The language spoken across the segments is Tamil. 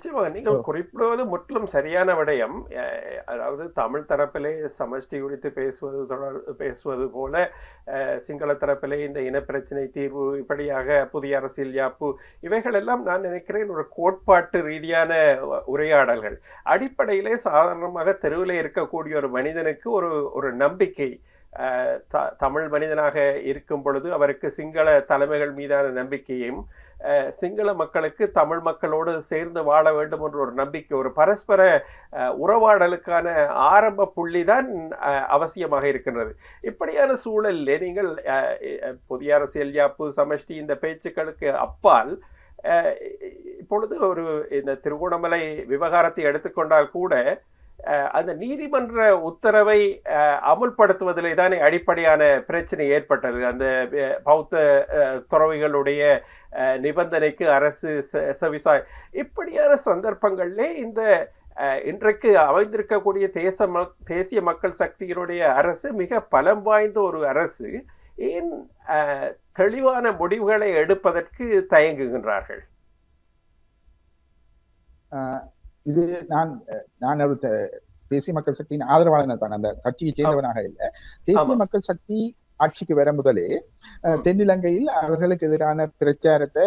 நிச்சயமாக நீங்கள் குறிப்பிடுவது முற்றிலும் சரியான விடயம். அதாவது தமிழ் தரப்பிலே சமஷ்டி குறித்து பேசுவது தொடர் பேசுவது போல சிங்கள தரப்பிலே இந்த இனப்பிரச்சினை தீர்வு இப்படியாக புதிய அரசியல் யாப்பு இவைகள் எல்லாம் நான் நினைக்கிறேன் ஒரு கோட்பாட்டு ரீதியான உரையாடல்கள். அடிப்படையிலே சாதாரணமாக தெருவிலே இருக்கக்கூடிய ஒரு மனிதனுக்கு ஒரு ஒரு நம்பிக்கை த- தமிழ் மனிதனாக இருக்கும் பொழுது அவருக்கு சிங்கள தலைமைகள் மீதான நம்பிக்கையும் சிங்கள மக்களுக்கு தமிழ் மக்களோடு சேர்ந்து வாழ வேண்டும் என்ற ஒரு நம்பிக்கை ஒரு பரஸ்பர உறவாடலுக்கான ஆரம்ப புள்ளி தான் அவசியமாக இருக்கின்றது. இப்படியான சூழலில் நீங்கள் புதிய அரசியல் யாப்பு சமஷ்டி இந்த பேச்சுக்களுக்கு அப்பால் இப்பொழுது ஒரு இந்த திருகோணமலை விவகாரத்தை எடுத்துக்கொண்டால் கூட அந்த நீதிமன்ற உத்தரவை அஹ், அமுல்படுத்துவதிலே தானே அடிப்படையான பிரச்சனை ஏற்பட்டது. அந்த பௌத்த துறவிகளுடைய அஹ், நிபந்தனைக்கு அரசு செவிசாய். இப்படியான சந்தர்ப்பங்களிலே இந்த இன்றைக்கு அமைந்திருக்கக்கூடிய தேச மக் தேசிய மக்கள் சக்தியினுடைய அரசு மிக பலம் வாய்ந்த ஒரு அரசு ஏன் தெளிவான முடிவுகளை எடுப்பதற்கு தயங்குகின்றார்கள்? ஆஹ் இது நான் நான் ஒரு தேசிய மக்கள் சக்தியின் ஆதரவாளர் தான். அந்த கட்சியை சேர்ந்தவனாக இல்லை. தேசிய. மக்கள் சக்தி ஆட்சிக்கு வர முதலே. தென்னிலங்கையில் அவர்களுக்கு எதிரான பிரச்சாரத்தை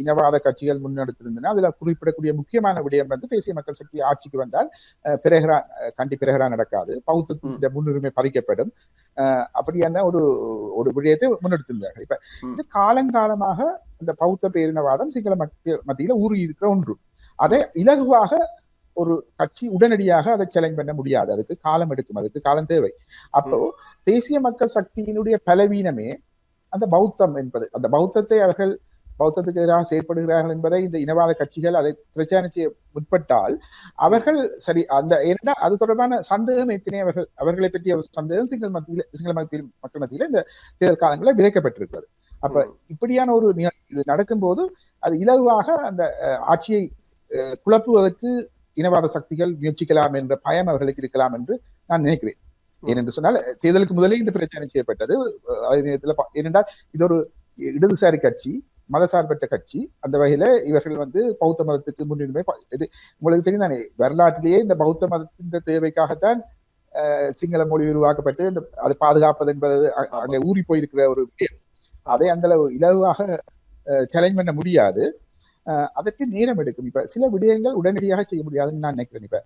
இனவாத கட்சிகள் முன்னெடுத்திருந்தன. அதுல குறிப்பிடக்கூடிய முக்கியமான விடயம் வந்து தேசிய மக்கள் சக்தி ஆட்சிக்கு வந்தால் அஹ், கண்டி பிரகரா நடக்காது. பௌத்தத்தின் முன்னுரிமை பறிக்கப்படும். அஹ், அப்படியான ஒரு ஒரு விடயத்தை முன்னெடுத்திருந்தார்கள். இப்ப. இது காலங்காலமாக இந்த பௌத்த பேரினவாதம் சிங்கள மத்திய மத்தியில ஊறி இருக்கிற ஒன்று. அதை இலகுவாக ஒரு கட்சி உடனடியாக அதை சேலஞ்ச் பண்ண முடியாது. அதுக்கு காலம் எடுக்கும். அதுக்கு காலம் தேவை. அப்போ தேசிய மக்கள் சக்தியினுடைய பலவீனமே அந்த பௌத்தம் என்பது. அந்த பௌத்தத்தை அவர்கள் பௌத்தத்துக்கு எதிராக செயற்படுகிறார்கள் என்பதை இந்த இனவாத கட்சிகள் அதை பிரச்சாரம் செய்ய முற்பட்டால் அவர்கள் சரி அந்த ஏன்னா அது தொடர்பான சந்தேகம் ஏற்கனவே அவர்கள் அவர்களை பற்றிய ஒரு சந்தேகம் சிங்கள மத்தியில சிங்கள மத்தியில் மக்கள் மத்தியில இந்த தேர்தல் காலங்களில் விதைக்கப்பட்டிருக்கிறது. அப்ப. இப்படியான ஒரு இது நடக்கும்போது அது இலகுவாக அந்த ஆட்சியை குழப்புவதற்கு இனவாத சக்திகள் முயற்சிக்கலாம் என்ற பயம் அவர்களுக்கு இருக்கலாம் என்று நான் நினைக்கிறேன். ஏனென்று சொன்னால் தேர்தலுக்கு முதலே இந்த பிரச்சனை செய்யப்பட்டது. அதே நேரத்தில் ஏனென்றால் இது ஒரு இடதுசாரி கட்சி மதசார்பற்ற கட்சி. அந்த வகையில இவர்கள் வந்து பௌத்த மதத்துக்கு முன்னுரிமை இது உங்களுக்கு தெரியும் தானே? வரலாற்றிலேயே இந்த பௌத்த மதத்தின் தேவைக்காகத்தான் சிங்கள மொழி உருவாக்கப்பட்டு இந்த அதை பாதுகாப்பது என்பது. அங்கே ஊறி போயிருக்கிற ஒரு விஷயம். அதை அந்த அளவு இலகுவாக சேலஞ்ச் பண்ண முடியாது. அதற்கு நேரம் எடுக்கும். இப்ப சில விடயங்கள் உடனடியாக செய்ய முடியாதுன்னு நான் நினைக்கிறேன் இப்ப.